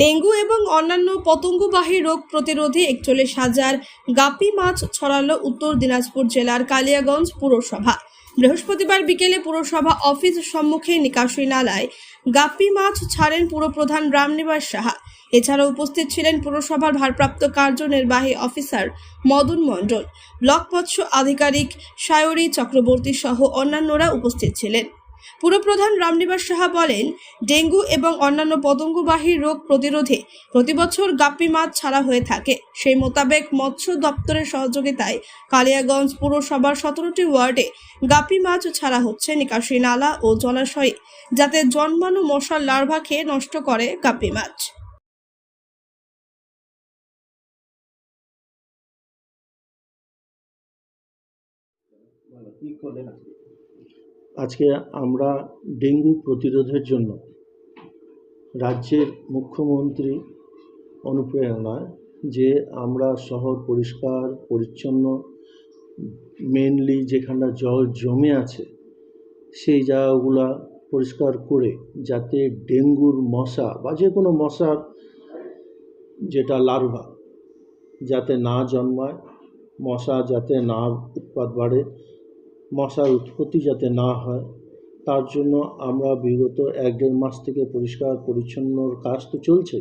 Dengue এবং অন্যান্য পতঙ্গবাহী রোগ প্রতিরোধে একচল্লিশ হাজার গাপি মাছ ছড়ালো উত্তর দিনাজপুর জেলার কালিয়াগঞ্জ পুরসভা। বৃহস্পতিবার বিকেলে পুরসভা অফিস সম্মুখে নিকাশী নালায় গাপ্পি মাছ ছাড়েন পুরপ্রধান রামনিবাস সাহা। এছাড়া উপস্থিত ছিলেন পুরসভার ভারপ্রাপ্ত কার্যনির্বাহী অফিসার মদন মণ্ডল। ব্লক মৎস্য আধিকারিক সায়রী চক্রবর্তী সহ অন্যান্যরা উপস্থিত ছিলেন। পুরপ্রধান রামনিবাস সাহা বলেন, ডেঙ্গু এবং অন্যান্য পতঙ্গবাহী রোগ প্রতিরোধে প্রতিবছর গাপ্পি মাছ ছাড়া হয়ে থাকে। সেই মোতাবেক মৎস্য দপ্তরের সহযোগিতায় কালিয়াগঞ্জ পুরসভার সতেরোটি ওয়ার্ডে গাপ্পি মাছ ছাড়া হচ্ছে নিকাশি নালা ও জলাশয়ে, যাতে জন্মানো মশার লার্ভা খেয়ে নষ্ট করে গাপ্পি মাছ। আজকে আমরা ডেঙ্গু প্রতিরোধের জন্য রাজ্যের মুখ্যমন্ত্রী অনুপ্রেরণায় যে আমরা শহর পরিষ্কার, পরিচ্ছন্ন মেনলি যেখানটা জল জমে আছে, সেই জায়গাগুলা পরিষ্কার করে যাতে ডেঙ্গুর মশা বা যে কোনো মশার যেটা লার্ভা যাতে না জন্মায়, মশা যাতে না উৎপাদ বাড়ে মশার উৎপত্তি যাতে না হয়, তার জন্য আমরা বিগত এক দেড় মাস থেকে পরিষ্কার পরিচ্ছন্নর কাজ তো চলছে।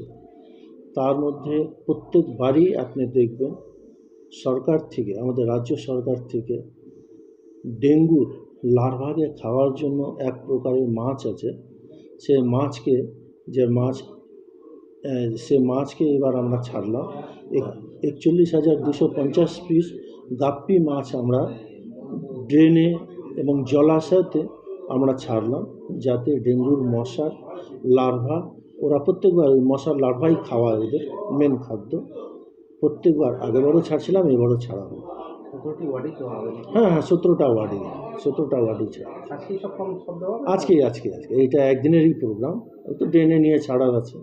তার মধ্যে প্রত্যেক বাড়ি আপনি দেখবেন সরকার থেকে, আমাদের রাজ্য সরকার থেকে ডেঙ্গুর লার্ভাকে খাওয়ার জন্য এক প্রকারের মাছ আছে। সে মাছকে, যে মাছ সে মাছকে এবার আমরা ছাড়লাম। এক- একচল্লিশ হাজার দুশো পঞ্চাশ পিস গাপ্পি মাছ আমরা ড্রেনে এবং জলাশয়তে আমরা ছাড়লাম যাতে ডেঙ্গুর মশার লার্ভা ওরা প্রত্যেকবার ওই মশার লার্ভাই খাওয়া ওদের মেন খাদ্য। প্রত্যেকবার আগেবারও ছাড়ছিলাম এবারও ছাড়া হ্যাঁ হ্যাঁ সতেরোটা ওয়ার্ডে সতেরোটা ওয়ার্ডে ছাড়া? আজকেই আজকে আজকে এইটা একদিনেরই প্রোগ্রাম তো ড্রেনে নিয়ে ছাড়ার আছে।